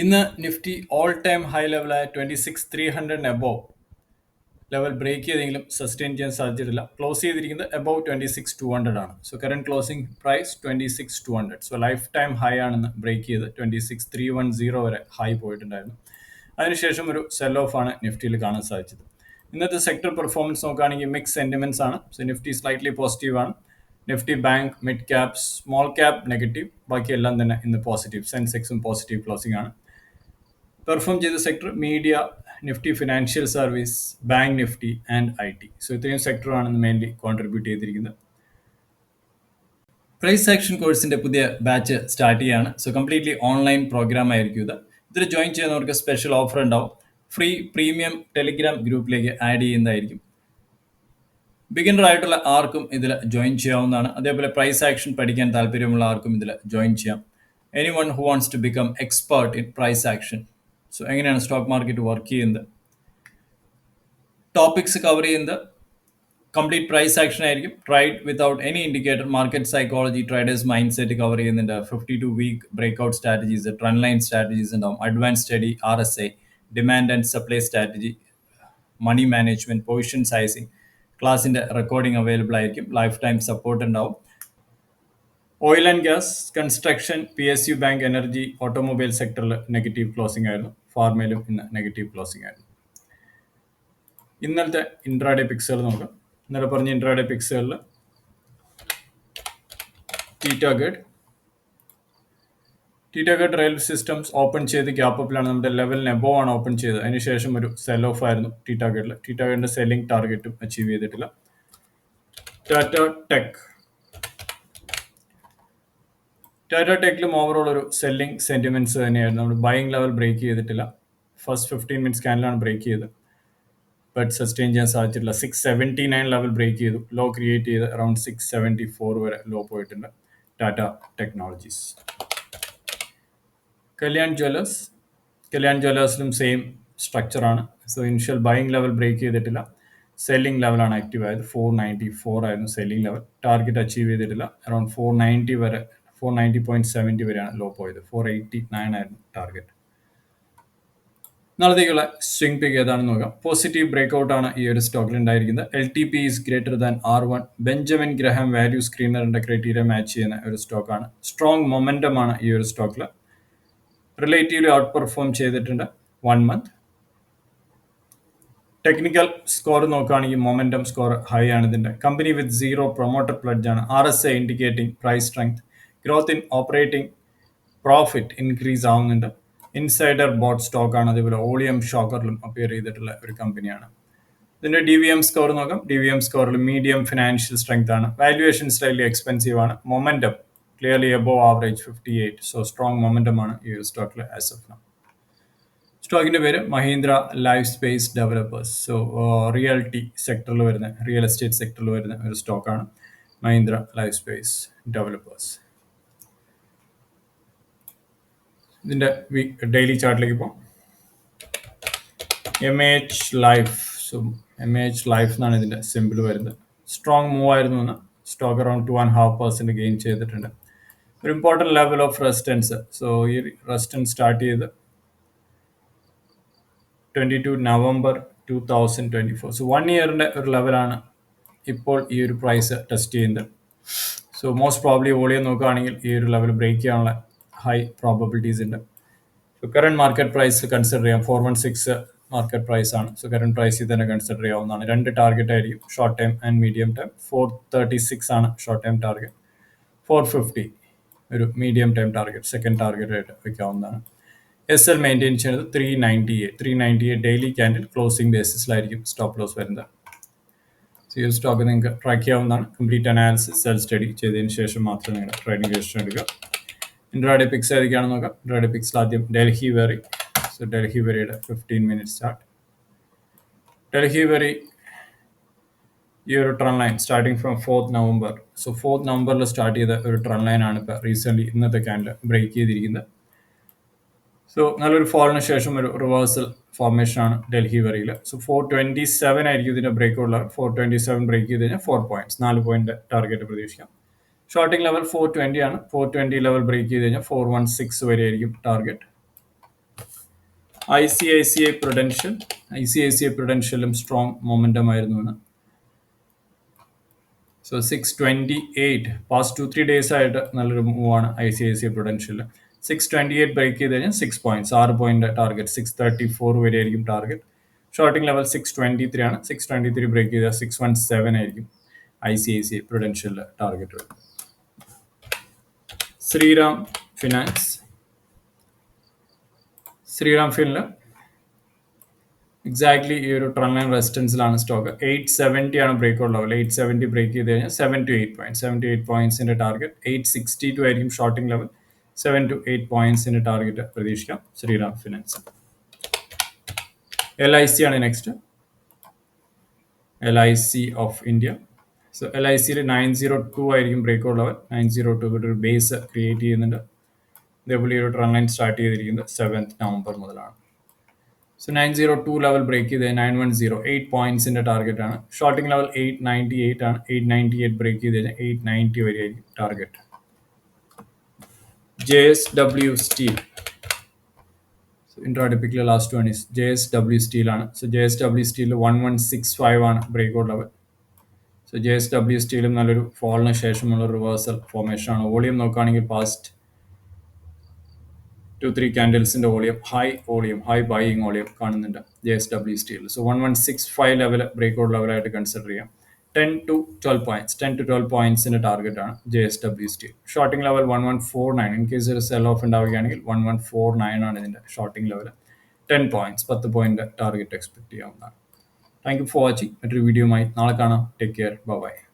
ഇന്ന് Nifty all time high ലെവലായ twenty six three hundred above level break ചെയ്തെങ്കിലും sustain ചെയ്യാൻ സാധിച്ചിട്ടില്ല. ക്ലോസ് ചെയ്തിരിക്കുന്നത് above twenty six two hundred ആണ്. So current closing price twenty six two hundred so life time high ആണെന്ന് break ചെയ്ത് twenty six three one zero വരെ high പോയിട്ടുണ്ടായിരുന്നു. അതിനുശേഷം ഒരു സെൽ ഓഫ് ആണ് നിഫ്റ്റിയിൽ കാണാൻ സാധിച്ചത്. ഇന്നത്തെ സെക്ടർ പെർഫോമൻസ് നോക്കുകയാണെങ്കിൽ മിക്സ് സെന്റിമെന്റ്സ് ആണ്. സോ നിഫ്റ്റി സ്ലൈറ്റ്ലി പോസിറ്റീവ് ആണ്. Nifty bank mid cap small cap negative ബാക്കിയെല്ലാം തന്നെ ഇന്ന് പോസിറ്റീവ് സെൻസെക്സും പോസിറ്റീവ് ക്ലോസിംഗ് ആണ്. പെർഫോം ചെയ്ത sector media Nifty financial service bank Nifty and I T so ഇത്രയും സെക്ടറാണ് മെയിൻലി കോൺട്രിബ്യൂട്ട് ചെയ്തിരിക്കുന്നത്. പ്രൈസ് ആക്ഷൻ കോഴ്സിന്റെ പുതിയ ബാച്ച് സ്റ്റാർട്ട് ചെയ്യാണ്. സോ കംപ്ലീറ്റ്ലി ഓൺലൈൻ പ്രോഗ്രാം ആയിരിക്കും ഇത്. ഇതിൽ ജോയിൻ ചെയ്യുന്നവർക്ക് സ്പെഷ്യൽ ഓഫർ ഉണ്ടാവും. ഫ്രീ പ്രീമിയം ടെലിഗ്രാം ഗ്രൂപ്പിലേക്ക് ആഡ് ചെയ്യുന്നതായിരിക്കും. ബിഗിനർ ആയിട്ടുള്ള ആർക്കും ഇതിൽ ജോയിൻ ചെയ്യാവുന്നതാണ്. അതേപോലെ പ്രൈസ് ആക്ഷൻ പഠിക്കാൻ താല്പര്യമുള്ള ആർക്കും ഇതിൽ ജോയിൻ ചെയ്യാം. Any one who wants to become expert in price action so എങ്ങനെയാണ് സ്റ്റോക്ക് മാർക്കറ്റ് വർക്ക് ചെയ്യുന്നത്? ടോപ്പിക്സ് കവർ ചെയ്യുന്നത് കംപ്ലീറ്റ് പ്രൈസ് ആക്ഷൻ ആയിരിക്കും. Trade without any indicator market psychology traders mindset cover ചെയ്യുന്നുണ്ട്. Fifty two week breakout strategies trend line strategies ഉണ്ടാവും advance study R S I demand and supply strategy money management position sizing ക്ലാസിന്റെ recording available ആയിരിക്കും. Life time support ഉണ്ടാവും. Oil and gas construction P S U bank energy automobile സെക്ടറിൽ negative closing ആയിരുന്നു. ഫാർമയിലും ഇന്ന് negative closing ആയിരുന്നു. ഇന്നലത്തെ intraday പിക്സുകൾ നോക്കാം. ഇന്നലെ പറഞ്ഞ intraday പിക്സുകളിൽ Titagarh Titagarh rail systems open ചെയ്ത് ഗ്യാപ്പ് അപ്പിലാണ് നമ്മുടെ ലെവലിന് എബോ ആണ് ഓപ്പൺ ചെയ്തത് അതിനുശേഷം ഒരു സെൽ ഓഫ് ആയിരുന്നു ടീറ്റാഗഡിൽ ടീറ്റാഗഡിന്റെ സെല്ലിംഗ് ടാർഗറ്റും അച്ചീവ് ചെയ്തിട്ടില്ല. ടാറ്റ ടെക് ടാറ്റ ടെക്കിലും ഓവറോൾ ഒരു സെല്ലിംഗ് സെന്റിമെന്റ്സ് തന്നെയായിരുന്നു. നമ്മൾ ബൈങ് ലെവൽ ബ്രേക്ക് ചെയ്തിട്ടില്ല. ഫസ്റ്റ് ഫിഫ്റ്റീൻ മിനിറ്റ്സ് സ്കാനിലാണ് ബ്രേക്ക് ചെയ്തത്. ബട്ട് സസ്റ്റെയിൻ ചെയ്യാൻ സാധിച്ചിട്ടില്ല. Six seventy nine level break ചെയ്തു. ലോ ക്രിയേറ്റ് ചെയ്ത് അറൌണ്ട് സിക്സ് സെവന്റി ഫോർ വരെ ലോ പോയിട്ടുണ്ട് ടാറ്റ ടെക്നോളജീസ് കല്യാൺ ജ്വല്ലേഴ്സ് കല്യാൺ ജ്വല്ലേഴ്സിലും same സ്ട്രക്ചറാണ് so initial buying level break ചെയ്തിട്ടില്ല. സെല്ലിംഗ് ലെവലാണ് ആക്റ്റീവ് ആയത്. ഫോർ നയന്റി ഫോർ ആയിരുന്നു സെല്ലിംഗ് ലെവൽ ടാർഗറ്റ് അച്ചീവ് ചെയ്തിട്ടില്ല. അറൌണ്ട് ഫോർ നയന്റി വരെ ഫോർ നയന്റി പോയിന്റ് സെവന്റി വരെയാണ് ലോ പോയത്. ഫോർ എയ്റ്റി നയൻ ആയിരുന്നു ടാർഗറ്റ് നാളത്തേക്കുള്ള സ്വിംഗ് പിക്ക് ഏതാണെന്ന് നോക്കാം. പോസിറ്റീവ് ബ്രേക്ക് ഔട്ട് ആണ് ഈ ഒരു സ്റ്റോക്കിൽ ഉണ്ടായിരിക്കുന്നത്. L T P is greater than R one Benjamin Graham value സ്ക്രീനറിന്റെ criteria match ചെയ്യുന്ന ഒരു സ്റ്റോക്കാണ് സ്ട്രോങ് മൊമെന്റം ആണ് ഈ ഒരു സ്റ്റോക്കിൽ റിലേറ്റീവ്ലി ഔട്ട് പെർഫോം ചെയ്തിട്ടുണ്ട് വൺ മന്ത് ടെക്നിക്കൽ സ്കോർ നോക്കുകയാണെങ്കിൽ മൊമെന്റം സ്കോർ ഹൈ ആണ് ഇതിന്റെ. Company with zero promoter pledge ആണ്. R S A indicating price strength growth in operating profit increase ആവുന്നുണ്ട്. ഇൻസൈഡർ ബോട്ട് സ്റ്റോക്കാണ് അതേപോലെ ഓളിയം ഷോക്കറിലും അപ്പിയർ ചെയ്തിട്ടുള്ള ഒരു കമ്പനിയാണ് ഇതിന്റെ ഡി വി എം സ്കോർ നോക്കാം. ഡി വി എം സ്കോറിൽ മീഡിയം ഫിനാൻഷ്യൽ സ്ട്രെങ്ത് ആണ്. വാല്യുവേഷൻ സ്റ്റൈലി എക്സ്പെൻസീവ് ആണ്. Momentum clearly above average fifty eight so strong momentum ആണ് ഈ ഒരു സ്റ്റോക്കിൽ ആസ് എഫ് നോ സ്റ്റോക്കിന്റെ പേര് Mahindra life space developers so realty സെക്ടറിൽ വരുന്ന റിയൽ എസ്റ്റേറ്റ് സെക്ടറിൽ വരുന്ന ഒരു സ്റ്റോക്കാണ് മഹീന്ദ്ര ലൈഫ് സ്പേസ് ഡെവലപ്പേഴ്സ് ഇതിന്റെ ഡെയിലി ചാർട്ടിലേക്ക് പോകാം M H life so M H life എന്നാണ് ഇതിന്റെ സിമ്പിൾ വരുന്നത്. സ്ട്രോങ് മൂവ് ആയിരുന്നു എന്ന്. Stock around two and half percent gain ചെയ്തിട്ടുണ്ട്. ഒരു important level of resistance so ഈ റെസിസ്റ്റൻസ് സ്റ്റാർട്ട് ചെയ്ത് twenty two November two thousand twenty four so one ഇയറിന്റെ ഒരു ലെവലാണ് ഇപ്പോൾ ഈ ഒരു പ്രൈസ് ടെസ്റ്റ് ചെയ്യുന്നത്. സോ മോസ്റ്റ് പ്രോബ്ലി വോളിയം നോക്കുകയാണെങ്കിൽ ഈ ഒരു ലെവൽ ബ്രേക്ക് ചെയ്യാനുള്ള ഹൈ പ്രോബബിലിറ്റീസ് ഉണ്ട്. So current market price consider ചെയ്യാം. Four one six market price ആണ്. സോ കറണ്ട് പ്രൈസിൽ തന്നെ കൺസിഡർ ചെയ്യാവുന്നതാണ്. രണ്ട് ടാർഗറ്റ് ആയിരിക്കും. Short time and medium time four thirty six ആണ് short time target four fifty ഒരു medium time target second target ആയിട്ട് വയ്ക്കാവുന്നതാണ് എസ് എൽ മെയിന്റെയിൻ ചെയ്യുന്നത് three ninety eight three ninety eight daily candle closing ബേസിസിലായിരിക്കും stop loss വരുന്നത്. So stock നിങ്ങൾക്ക് track ചെയ്യാവുന്നതാണ്. Complete analysis self study ചെയ്തതിന് ശേഷം മാത്രം നിങ്ങളുടെ ട്രേഡിംഗ് രജിസ്റ്റർ എടുക്കുക. ഇൻട്രാഡേ പിക്സ് ഏതൊക്കെയാണെന്ന് നോക്കാം. ഇൻട്രാഡേ പിക്സിൽ ആദ്യം ഡൽഹി വെറി. സോ ഡൽഹി വെറിയുടെ fifteen minute start Delhivery ഈ ഒരു trend line starting from fourth November so fourth നവംബറിൽ സ്റ്റാർട്ട് ചെയ്ത ഒരു ട്രൺ ലൈൻ ആണ് ഇപ്പോൾ റീസെന്റ്ലി ഇന്നത്തെ ക്യാൻഡിൽ ബ്രേക്ക് ചെയ്തിരിക്കുന്നത്. സോ നല്ലൊരു ഫോളിന് ശേഷം ഒരു റിവേഴ്സൽ ഫോർമേഷൻ ആണ് ഡൽഹി വരിയിൽ സോ ഫോർ ട്വന്റി സെവൻ ആയിരിക്കും ഇതിന്റെ ബ്രേക്ക് ഉള്ളത് ഫോർ ട്വന്റി സെവൻ ബ്രേക്ക് ചെയ്ത് കഴിഞ്ഞാൽ ഫോർ പോയിന്റ്സ് നാല് പോയിന്റ് ടാർഗറ്റ് പ്രതീക്ഷിക്കാം. ഷോർട്ടിംഗ് ലെവൽ ഫോർ ട്വന്റി ആണ്. ഫോർ ട്വന്റി ലെവൽ ബ്രേക്ക് ചെയ്ത് കഴിഞ്ഞാൽ ഫോർ വൺ സിക്സ് വരെ ആയിരിക്കും target I C I C I prudential I C I C I പ്രൊഡൻഷ്യലും strong momentum ആയിരുന്നു എന്ന്. So six twenty eight past two three days ആയിട്ട് നല്ലൊരു മൂവാണ് I C I C I prudential six twenty eight break ചെയ്ത് കഴിഞ്ഞാൽ six points ആറ് point target six thirty four വരെ ആയിരിക്കും target shorting level six twenty three ആണ്. Six twenty three break ചെയ്താൽ six one seven ആയിരിക്കും I C I C I prudential target വരും Shriram finance. Shriram ഫിനിൽ എക്സാക്ട്ലി ഈ ഒരു ട്രൺ ലൈൻ റെസിസ്റ്റൻസിലാണ് സ്റ്റോക്ക് എയ്റ്റ് സെവന്റി ആണ് break level eight seventy break ചെയ്ത് കഴിഞ്ഞാൽ seven two eight point seven two eight പോയിന്റ്സിന്റെ target eight sixty two ആയിരിക്കും shorting level seven two eight പോയിന്റ്സിന്റെ target പ്രതീക്ഷിക്കാം Shriram finance. L I C ആണ് next L I C of India so L I സിയിൽ nine zero two ആയിരിക്കും break ഉള്ളവർ nine zero two ഒരു base create ചെയ്യുന്നുണ്ട്. ഇതേപോലെ ഒരു ട്രെൻഡ് ലൈൻ സ്റ്റാർട്ട് ചെയ്തിരിക്കുന്നത് സെവൻത്ത് നവംബർ മുതലാണ്. So nine zero two level break ചെയ്ത് നയൻ വൺ സീറോ എയ്റ്റ് പോയിന്റ്സിന്റെ ടാർഗറ്റ് ആണ്. Shorting level eight ninety eight ആണ്. എയ്റ്റ് നയന്റി എയ്റ്റ് ബ്രേക്ക് ചെയ്ത് കഴിഞ്ഞാൽ എയ്റ്റ് നയന്റി വരെ ആയിരിക്കും target J S W steel ഇൻട്രാഡിപ്പിക്കിലെ last one is J S W steel ആണ്. So J S W steel one one six five ആണ് break out level so J S W സ്റ്റീലും നല്ലൊരു ഫോളിന് ശേഷമുള്ള reversal formation ആണ്. Volume നോക്കുകയാണെങ്കിൽ past two three ക്യാൻഡിൽസിന്റെ volume high volume high buying volume കാണുന്നുണ്ട് J S W steel so one one six five level break out ലെവലായിട്ട് consider ചെയ്യാം. Ten to twelve points ten to twelve പോയിന്റ്സിന്റെ target ആണ് J S W steel shorting level one one four nine in case ഒരു sell off ഉണ്ടാവുകയാണെങ്കിൽ one one four nine ആണ് ഇതിന്റെ shorting level ten points പത്ത് point target expect ചെയ്യാവുന്നതാണ്. Thank you for watching മറ്റൊരു വീഡിയോയുമായി നാളെ കാണാം. Take care. ബൈ